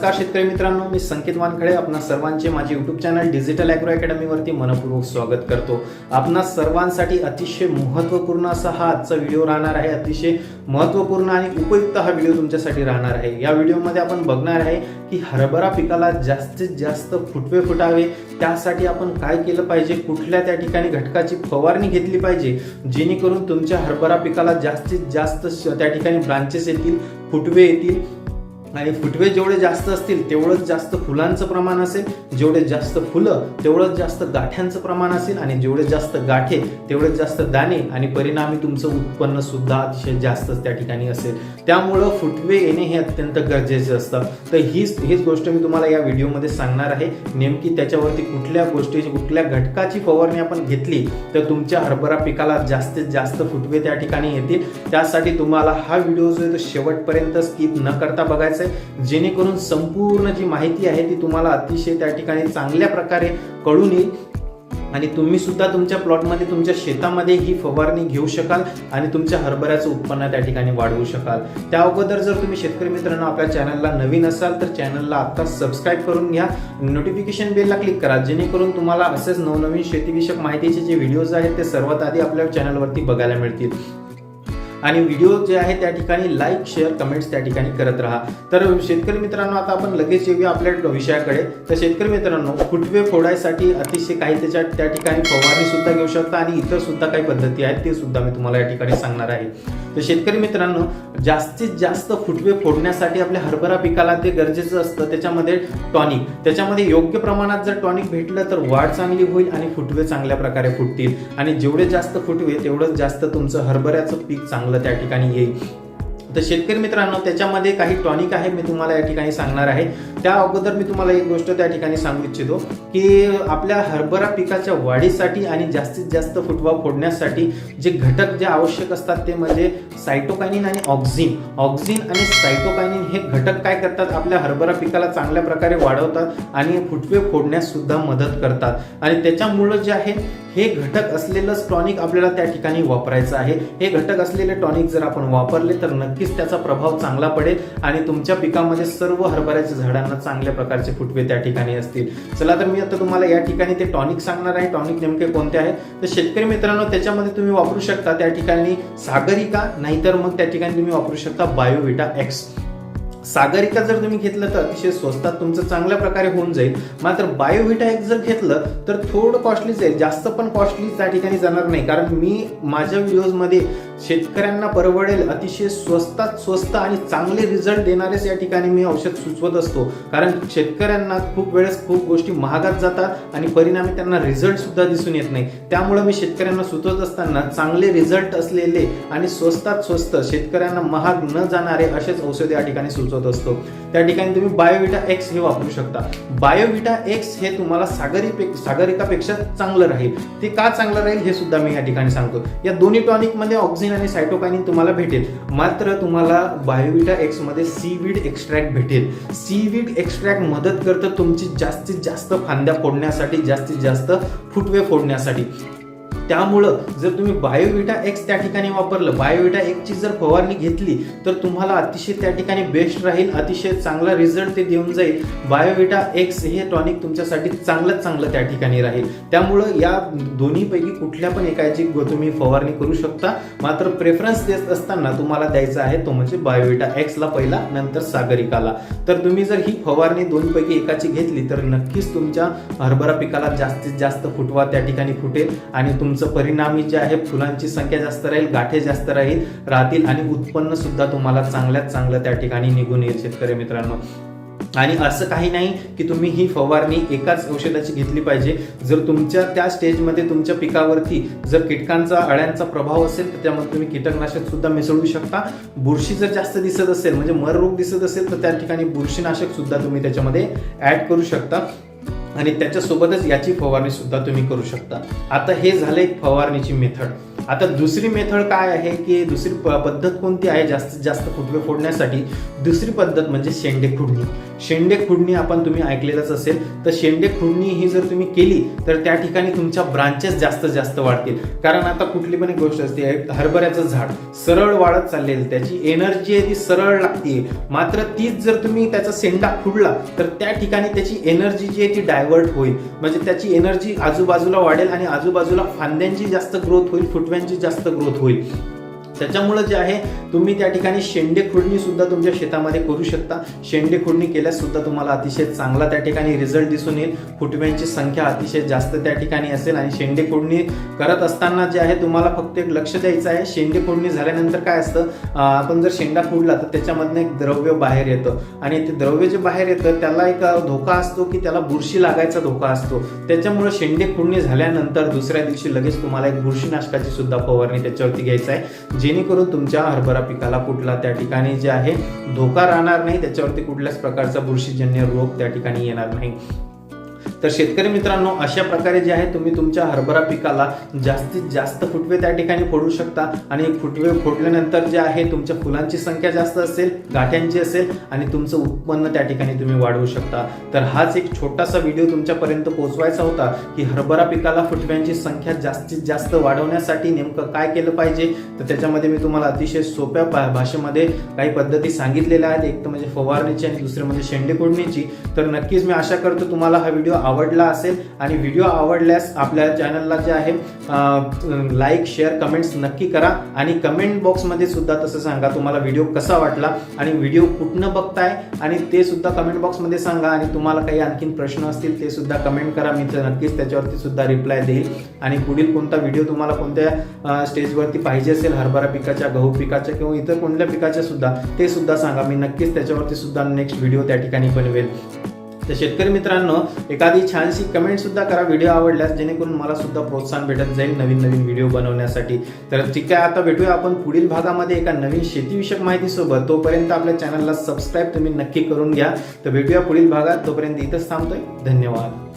नमस्कार शेतकरी मित्रांनो मी संकेत वानखडे. आपणा सर्वांचे माझे यूट्यूब चॅनल डिजिटल अॅग्रो अकॅडमीवरती मनपूर्वक स्वागत करतो. आपणा सर्वांसाठी अतिशय महत्त्वपूर्ण असा हा आजचा व्हिडिओ राहणार आहे. अतिशय महत्त्वपूर्ण आणि उपयुक्त हा व्हिडिओ तुमच्यासाठी राहणार आहे. या व्हिडिओमध्ये आपण बघणार आहे की हरभरा पिकाला जास्तीत जास्त फुटवे फुटावे त्यासाठी आपण काय केलं पाहिजे? कुठल्या त्या ठिकाणी घटकाची फवारणी घेतली पाहिजे? जेणेकरून तुमच्या हरभरा पिकाला जास्तीत जास्त श- त्या ठिकाणी ब्रांचेस येतील फुटवे येतील आणि फुटवे जेवढे जास्त असतील तेवढंच जास्त फुलांचं प्रमाण असेल. जेवढे जास्त फुलं तेवढंच जास्त गाठ्यांचं प्रमाण असेल. आणि जेवढे जास्त गाठे तेवढेच जास्त दाणे. आणि परिणामी तुमचं उत्पन्न सुद्धा अतिशय जास्तच त्या ठिकाणी असेल. त्यामुळं फुटवे येणे हे अत्यंत गरजेचे असतं. तर हीच हीच गोष्ट मी तुम्हाला या व्हिडिओमध्ये सांगणार आहे. नेमकी त्याच्यावरती कुठल्या गोष्टीची कुठल्या घटकाची फवारणी आपण घेतली तर तुमच्या हरभरा पिकाला जास्तीत जास्त फुटवे त्या ठिकाणी येतील. त्यासाठी तुम्हाला हा व्हिडिओ जो आहे तो शेवटपर्यंत स्किप न करता बघायचा असेल जेणेकरून संपूर्ण जी माहिती आहे ती तुम्हाला अतिशय त्या ठिकाणी चांगल्या प्रकारे कळून येईल. आणि तुम्ही सुद्धा तुमच्या प्लॉटमध्ये तुमच्या शेतामध्ये ही फवारणी घेऊ शकाल आणि तुमच्या हरभऱ्याचं उत्पन्न त्या ठिकाणी वाढवू शकाल. त्या अगोदर जर तुम्ही शेतकरी मित्रांनो आपल्या चॅनलला नवीन असाल तर चॅनलला आता सबस्क्राईब करून घ्या. नोटिफिकेशन बेलला क्लिक करा जेणेकरून तुम्हाला असेच नवनवीन शेतीविषयक माहितीचे जे व्हिडिओज आहेत ते सर्वात आधी आपल्या चॅनलवरती बघायला मिळतील. आणि व्हिडिओ जे आहे त्या ठिकाणी लाईक शेअर कमेंट्स त्या ठिकाणी करत राहा. तर शेतकरी मित्रांनो आता आपण लगेच येऊया आपल्या विषयाकडे. तर शेतकरी मित्रांनो फुटवे फोडायसाठी अतिशय काही त्याच्या त्या ठिकाणी फवारणी सुद्धा घेऊ शकता आणि इतर सुद्धा काही पद्धती आहेत ते सुद्धा मी तुम्हाला या ठिकाणी सांगणार आहे. तर शेतकरी मित्रांनो जास्तीत जास्त फुटवे फोडण्यासाठी आपल्या हरभरा पिकाला ते गरजेचं असतं. त्याच्यामध्ये टॉनिक. त्याच्यामध्ये योग्य प्रमाणात जर टॉनिक भेटलं तर वाढ चांगली होईल आणि फुटवे चांगल्या प्रकारे फुटतील. आणि जेवढे जास्त फुटवे तेवढंच जास्त तुमचं हरभऱ्याचं पीक चांगलं त्या ठिकाणी येईल. तर शेतकरी मित्रांनो त्याच्यामध्ये काही टॉनिक आहे मी तुम्हाला या ठिकाणी सांगणार आहे. त्या अगोदर मी तुम्हाला एक गोष्ट त्या ठिकाणी सांगू इच्छितो की आपल्या हरभरा पिकाच्या वाढीसाठी आणि जास्तीत जास्त फुटवा फोडण्यासाठी जे घटक जे आवश्यक असतात ते म्हणजे सायटोकायनिन आणि ऑक्झिन ऑक्झिन आणि सायटोकायनिन हे घटक काय करतात? आपल्या हरभरा पिकाला चांगल्या प्रकारे वाढवतात आणि फुटवे फोडण्यास सुद्धा मदत करतात. आणि त्याच्यामुळं जे आहे हे घटक असलेलंच टॉनिक आपल्याला त्या ठिकाणी वापरायचं आहे. हे घटक असलेले टॉनिक जर आपण वापरले तर नक्कीच त्याचा प्रभाव चांगला पडेल आणि तुमच्या पिकामध्ये सर्व हरभऱ्याच्या झाडांना चांगल्या प्रकारचे फुटवे त्या ठिकाणी असतील. चला तर मी आता तुम्हाला या ठिकाणी ते टॉनिक सांगणार आहे. टॉनिक नेमके कोणते आहे? तर शेतकरी मित्रांनो त्याच्यामध्ये तुम्ही वापरू शकता त्या ठिकाणी सागरिका नाहीतर मग त्या ठिकाणी तुम्ही वापरू शकता बायोविटा एक्स. सागरिका जर तुम्ही घेतलं तर अतिशय स्वस्तात तुमचं चांगल्या प्रकारे होऊन जाईल. मात्र बायोव्हिटा एक जर घेतलं तर थोडं कॉस्टली जाईल. जास्त पण कॉस्टली त्या ठिकाणी जाणार नाही. कारण मी माझ्या व्हिडिओजमध्ये शेतकऱ्यांना परवडेल अतिशय स्वस्तात स्वस्त आणि चांगले रिझल्ट देणारेच या ठिकाणी मी औषध सुचवत असतो. कारण शेतकऱ्यांना खूप वेळेस खूप गोष्टी महागात जातात आणि परिणामी त्यांना रिझल्ट सुद्धा दिसून येत नाही. त्यामुळे मी शेतकऱ्यांना सुचवत असताना चांगले रिझल्ट असलेले आणि स्वस्तात स्वस्त शेतकऱ्यांना महाग न जाणारे असेच औषध या ठिकाणी सुचवतो असतो. त्या ठिकाणी तुम्ही बायोविटा एक्स हे वापरू शकता. बायोविटा एक्स हे तुम्हाला सागरी सागरिकापेक्षा चांगलं राहील. ते का चांगलं राहील हे सुद्धा मी या ठिकाणी सांगतो. या दोन्ही टॉनिकमध्ये आणि सायटोकायनिन तुम्हाला भेटेल. मात्र तुम्हाला बायोविटा एक्समध्ये सीवीड एक्स्ट्रॅक्ट भेटेल. सीवीड एक्स्ट्रॅक्ट मदत करतं तुमची जास्तीत जास्त फांद्या फोडण्यासाठी जास्तीत जास्त फुटवे फोडण्यासाठी. त्यामुळं जर तुम्ही बायोविटा एक्स त्या ठिकाणी वापरलं बायोविटा एक्सची जर फवारणी घेतली तर तुम्हाला अतिशय त्या ठिकाणी बेस्ट राहील अतिशय चांगला रिझल्ट ते देऊन जाईल. बायोविटा एक्स हे टॉनिक तुमच्यासाठी चांगलंच चांगलं त्या ठिकाणी राहील. त्यामुळं या दोन्हीपैकी कुठल्या पण एकाची तुम्ही फवारणी करू शकता. मात्र प्रेफरन्स देत असताना तुम्हाला द्यायचा आहे तो म्हणजे बायोविटा एक्सला पहिला नंतर सागरिकाला. तर तुम्ही जर ही फवारणी दोनपैकी एकाची घेतली तर नक्कीच तुमच्या हरभरा पिकाला जास्तीत जास्त फुटवा त्या ठिकाणी फुटेल आणि तुमचं परिणामी जे आहे फुलांची संख्या जास्त राहील गाठे जास्त राहील. राहतील आणि उत्पन्न सुद्धा तुम्हाला चांगल्यात चांगलं त्या ठिकाणी निघून येईल शेतकरी मित्रांनो. आणि असं काही नाही की तुम्ही ही फवारणी एकाच औषधाची घेतली पाहिजे. जर तुमच्या त्या स्टेजमध्ये तुमच्या पिकावरती जर कीटकांचा अळ्यांचा प्रभाव असेल तर त्यामध्ये तुम्ही कीटकनाशक सुद्धा मिसळू शकता. बुरशी जर जास्त दिसत असेल म्हणजे मर रोग दिसत असेल तर त्या ठिकाणी बुरशीनाशक सुद्धा तुम्ही त्याच्यामध्ये ऍड करू शकता. आणि त्याच्यासोबतच याची फवारणी सुद्धा तुम्ही करू शकता. आता हे झालं एक फवारणीची मेथड. आता दुसरी मेथड काय आहे की दुसरी पद्धत कोणती आहे? जास्तीत जास्त फुटवे फोडण्यासाठी दुसरी पद्धत म्हणजे शेंडे खुडणी शेंडे खुडणी आपण तुम्ही ऐकलेलंच असेल. तर शेंडे खुडणी ही जर तुम्ही केली तर त्या ठिकाणी तुमच्या ब्रांचेस जास्त जास्त वाढतील. कारण आता कुठली पण एक गोष्ट असते हरभऱ्याचं झाड सरळ वाढत चाललेलं त्याची एनर्जी आहे ती सरळ लागते मात्र तीच जर तुम्ही त्याचा शेंडा खुडला तर त्या ठिकाणी त्याची एनर्जी जी आहे ती डायव्हर्ट होईल. म्हणजे त्याची एनर्जी आजूबाजूला वाढेल आणि आजूबाजूला फांद्यांची जास्त ग्रोथ होईल फुटव्यांची जास्त ग्रोथ होईल. त्याच्यामुळं जे आहे तुम्ही त्या ठिकाणी शेंडे खुडणी सुद्धा तुमच्या शेतामध्ये करू शकता. शेंडे खुडणी केल्यास सुद्धा तुम्हाला अतिशय चांगला त्या ठिकाणी रिझल्ट दिसून येईल. फुटव्यांची संख्या अतिशय जास्त त्या ठिकाणी असेल आणि शेंडे खुडणी करत असताना जे आहे तुम्हाला फक्त एक लक्ष द्यायचं आहे. शेंडे खुडणी झाल्यानंतर काय असतं आपण जर शेंडा खुडला तर त्याच्यामधनं एक द्रव्य बाहेर येतं. आणि ते द्रव्य जे बाहेर येतं त्याला एक धोका असतो की त्याला बुरशी लागायचा धोका असतो. त्याच्यामुळे शेंडे खुडणी झाल्यानंतर दुसऱ्या दिवशी लगेच तुम्हाला एक बुरशीनाशकाची सुद्धा फवारणी त्याच्यावरती घ्यायचं आहे. जेणेकरून तुमच्या हरभरा पिकाला कुठला त्या ठिकाणी जे आहे धोका राहणार नाही त्याच्यावरती कुठल्याच प्रकारचा बुरशीजन्य रोग त्या ठिकाणी येणार नाही. तर शेतकरी मित्रांनो अशा प्रकारे जे आहे तुम्ही तुमच्या हरभरा पिकाला जास्तीत जास्त फुटवे त्या ठिकाणी फोडू शकता. आणि फुटवे फोडल्यानंतर जे आहे तुमच्या फुलांची संख्या जास्त असेल गाठ्यांची असेल आणि तुमचं उत्पन्न त्या ठिकाणी तुम्ही वाढवू शकता. तर हाच एक छोटासा व्हिडिओ तुमच्यापर्यंत पोहोचवायचा होता की हरभरा पिकाला फुटव्यांची संख्या जास्तीत जास्त वाढवण्यासाठी नेमकं काय केलं पाहिजे? तर त्याच्यामध्ये मी तुम्हाला अतिशय सोप्या भाषेमध्ये काही पद्धती सांगितलेल्या आहेत. एक तर म्हणजे फवारणीची आणि दुसरे म्हणजे शेंडे कोडणीची तर नक्कीच मी आशा करतो तुम्हाला हा व्हिडिओ आवडला असेल आणि व्हिडिओ आवडल्यास आपल्या चॅनलला जे आहे लाईक शेअर कमेंट्स नक्की करा आणि कमेंट बॉक्समध्ये सुद्धा तसं सांगा तुम्हाला व्हिडिओ कसा वाटला आणि व्हिडिओ कुठनं बघताय आणि ते सुद्धा कमेंट बॉक्समध्ये सांगा आणि तुम्हाला काही आणखीन प्रश्न असतील ते सुद्धा कमेंट करा. मी नक्कीच त्याच्यावरती सुद्धा रिप्लाय देईल आणि पुढील कोणता व्हिडिओ तुम्हाला कोणत्या स्टेजवरती पाहिजे असेल हरभरा पिकाच्या गहू पिकाच्या किंवा इतर कोणत्या पिकाच्या सुद्धा ते सुद्धा सांगा. मी नक्कीच त्याच्यावरती सुद्धा नेक्स्ट व्हिडिओ त्या ठिकाणी बनवेल. तर शेतकरी मित्रांनो एखादी छानशी कमेंट सुद्धा करा व्हिडिओ आवडल्यास जेणेकरून मला सुद्धा प्रोत्साहन भेटत जाईल नवीन नवीन व्हिडिओ बनवण्यासाठी. तर ठीक आहे आता भेटूया आपण पुढील भागामध्ये एका नवीन शेतीविषयक माहितीसोबत. तोपर्यंत आपल्या चॅनलला सबस्क्राईब तुम्ही नक्की करून घ्या. तर भेटूया पुढील भागात. तोपर्यंत इथंच थांबतोय. धन्यवाद.